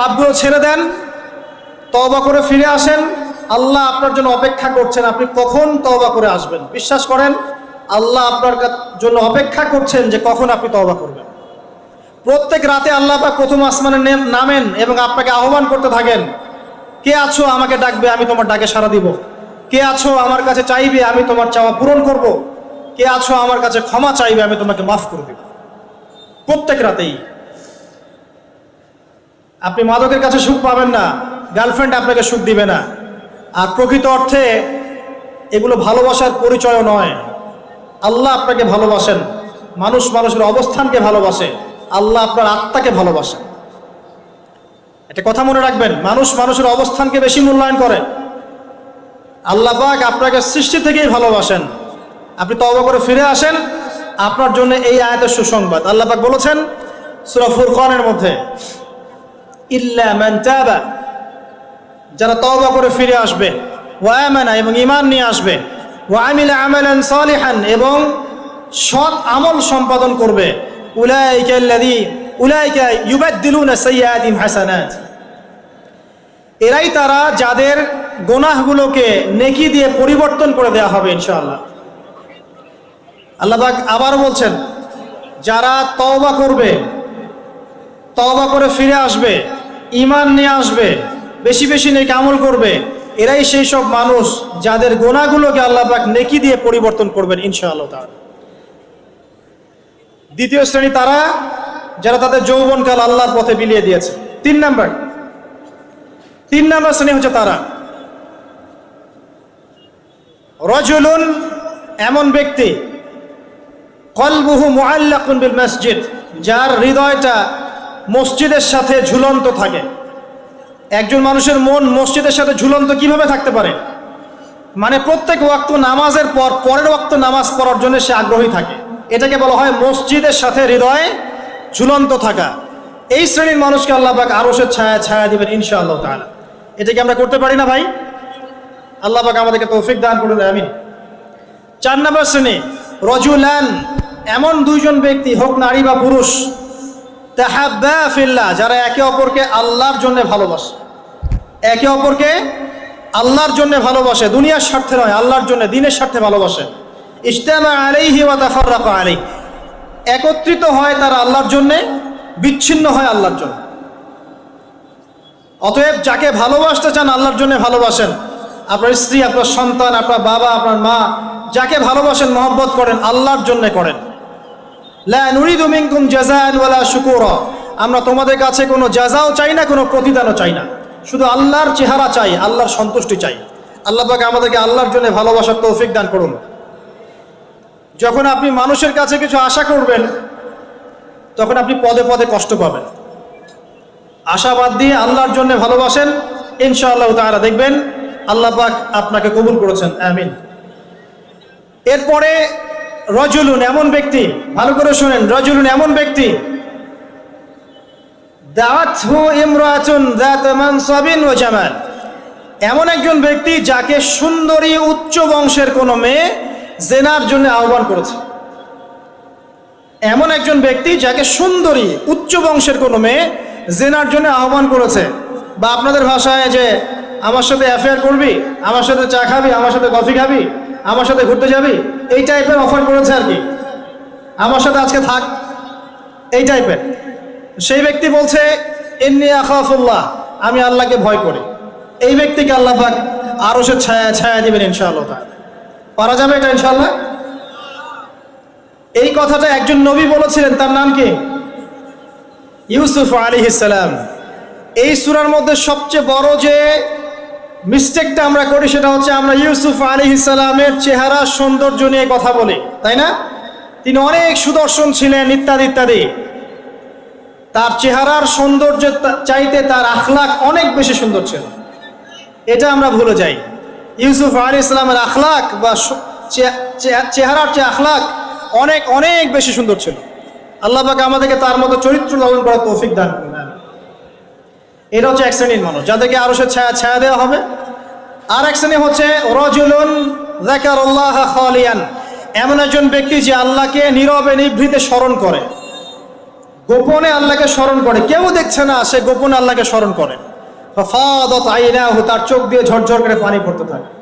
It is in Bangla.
পাপগুলো ছেড়ে দেন, তওবা করে ফিরে আসেন। আল্লাহ আপনার জন্য অপেক্ষা করছেন, আপনি কখন তওবা করে আসবেন? বিশ্বাস করেন, আল্লাহ আপনার জন্য অপেক্ষা করছেন যে কখন আপনি তওবা করবেন। প্রত্যেক রাতে আল্লাহ পাক প্রথম আসমানে নামেন এবং আপনাকে আহ্বান করতে থাকেন, কে আছো? আমাকে ডাকবে, আমি তোমার ডাকে সাড়া দিব। কে আছো? আমার কাছে চাইবে, আমি তোমার চাওয়া পূরণ করব। কে আছো? আমার কাছে ক্ষমা চাইবে, আমি তোমাকে মাফ করে দেব। প্রত্যেক রাতেই আপনি মাদকের কাছে সুখ পাবেন না গার্লফ্রেন্ড আপনাকে সুখ দিবে না। আর প্রকৃত অর্থে এগুলো ভালোবাসার পরিচয় নয়। আল্লাহ আপনাকে ভালোবাসেন, মানুষ মানুষের অবস্থানকে ভালোবাসে, আল্লাহ আপনার আত্মাকে ভালোবাসেন একটা কথা মনে রাখবেন, মানুষ মানুষের অবস্থানকে বেশি মূল্যায়ন করে। আল্লাহ পাক আপনাকে সৃষ্টি থেকেই ভালোবাসেন। আপনি তওবা করে ফিরে আসেন, আপনার জন্য এই আয়াতের সুসংবাদ। আল্লাহ পাক বলেছেন, সূরা ফুরকানের মধ্যে ইল্লা মান যারা তওবা করে ফিরে আসবে, ওয়া আমানা, এবং ঈমান নিয়ে আসবে, ওয়া আমিলা আমালান সালিহান, এবং সৎ আমল সম্পাদন করবে, উলাইকা আল্লাযী, উলাইকা ইউবাদদিলুনা সাইয়্যাতিহিম হাসানাত। এরাই তারা যাদের গোনাহগুলোকে নেকি দিয়ে পরিবর্তন করে দেওয়া হবে, ইনশাআল্লাহ। আল্লাহ আবার বলছেন, যারা তওবা করবে, তওবা করে ফিরে আসবে ঈমান নিয়ে আসবে, বেশি বেশি নেক আমল করবে, এরাই সেই সব মানুষ যাদের গোনাগুলোকে আল্লাহ পাক নেকি দিয়ে পরিবর্তন করবেন ইনশাআল্লাহ তাআলা। দ্বিতীয় শ্রেণি তারা, যারা তাদের যৌবনকাল আল্লাহর পথে বিলিয়ে দিয়েছে। তিন নাম্বার। তিন নাম্বার শ্রেণি হচ্ছে তারা। রজুলুন এমন ব্যক্তি, কলবুহু মুআল্লাকুন বিল মসজিদ, যার হৃদয়টা মসজিদের সাথে ঝুলন্ত থাকে। একজন মানুষের মন মসজিদের সাথে ঝুলন্ত কীভাবে থাকতে পারে? মানে প্রত্যেক ওয়াক্ত নামাজের পর, পরের ওয়াক্ত নামাজ পড়ার জন্য সে আগ্রহী থাকে। এটাকে বলা হয় মসজিদের সাথে হৃদয়ে ঝুলন্ত থাকা। এই শ্রেণির মানুষকে আল্লাহ পাক আরশের ছায়া ছায়া দিবেন ইনশাআল্লাহ তাআলা। এটা কি আমরা করতে পারি না ভাই? আল্লাহ পাক আমাদেরকে তৌফিক দান করুন, আমিন। চার নম্বর শ্রেণি, রজুলান। এমন দুইজন ব্যক্তি, হোক নারী বা পুরুষ তাহাব্বা যারা একে অপরকে আল্লাহর জন্য ভালোবাসে। একে অপরকে আল্লাহর জন্য ভালোবাসে, দুনিয়ার স্বার্থে নয়, আল্লাহর জন্য, দিনের স্বার্থে ভালোবাসে। ইস্তেমা আলাইহি ওয়া তাফাররাকা আলাইহি। একত্রিত হয় তারা আল্লাহর জন্যে, বিচ্ছিন্ন হয় আল্লাহর জন্য। অতএব যাকে ভালোবাসতে চান, আল্লাহর জন্য ভালোবাসেন। আপনার স্ত্রী, আপনার সন্তান, আপনার বাবা, আপনার মা, যাকে ভালোবাসেন, মহব্বত করেন, আল্লাহর জন্য করেন। আমরা তোমাদের কাছে কোনো জাযাও চাই না, কোনো প্রতিদানও চাই না। শুধু আল্লাহর চেহারা চাই, আল্লাহর সন্তুষ্টি চাই। আল্লাহ আমাদেরকে আল্লাহর জন্য ভালোবাসার তৌফিক দান করুন। যখন আপনি মানুষের কাছে কিছু আশা করবেন, তখন আপনি পদে পদে কষ্ট পাবেন। আশাবাদ দিয়ে আল্লাহর জন্য ভালোবাসেন, ইনশাআল্লাহ তাআলা দেখবেন আল্লাহ পাক আপনাকে কবুল করেছেন, আমিন। এরপরে রজুলুন, এমন ব্যক্তি, ভালো করে শুনেন, রজুলুন, এমন ব্যক্তি। এমন একজন ব্যক্তি যাকে সুন্দরী উচ্চ বংশের কোনো মেয়ে জেনার জন্য আহ্বান করেছে। এমন একজন ব্যক্তি যাকে সুন্দরী উচ্চ বংশের কোনো মেয়ে জেনার জন্য আহ্বান করেছে। বা আপনাদের ভাষায় যে, আমার সাথে অ্যাফেয়ার করবি? আমার সাথে চা খাবি? আমার সাথে কফি খাবি? আমার সাথে ঘুরতে যাবি? এই টাইপের অফার করেছে আর কি। আমার সাথে আজকে থাক। এই টাইপের সেই ব্যক্তি বলছে এমনি আখাফুল্লাহ, আমি আল্লাহকে ভয় করি। এই ব্যক্তিকে আল্লাহ পাক আরও সে ছায়া ছায়া দিবেন ইনশাআল্লাহ। পারা যাবে এটা ইনশাআল্লাহ? এই কথাটা একজন নবী বলেছিলেন, তার নাম কি? ইউসুফ আলী ইসালাম এই সুরার মধ্যে সবচেয়ে বড় যে মিস্টেকটা আমরা করি, সেটা হচ্ছে আমরা ইউসুফ আলী ইসালামের চেহারা, সৌন্দর্য নিয়ে কথা বলি, তাই না? তিনি অনেক সুদর্শন ছিলেন, ইত্যাদি ইত্যাদি। তার চেহারার সৌন্দর্য চাইতে তার আখলাক অনেক বেশি সুন্দর ছিল। এটা আমরা ভুলে যাই। ইউসুফ আলী ইসলামের আখলাক বা চেহারার যে আখলাক অনেক অনেক বেশি সুন্দর ছিল। আল্লাহ পাক আমাদেরকে তার মতো চরিত্র লালন করার তৌফিক দান করুন। এটা হচ্ছে এক শ্রেণির মানুষ, যাদেরকে আরও সে ছায়া ছায়া দেওয়া হবে। আর এক শ্রেণি হচ্ছে রজুলুন এমন একজন ব্যক্তি যে আল্লাহকে নীরবে নিভৃতে স্মরণ করে। গোপনে আল্লাহকে স্মরণ করে। কেউ দেখছে না সে গোপনে আল্লাহকে স্মরণ করে। তার চোখ দিয়ে ঝরঝর করে পানি পড়তে থাকে।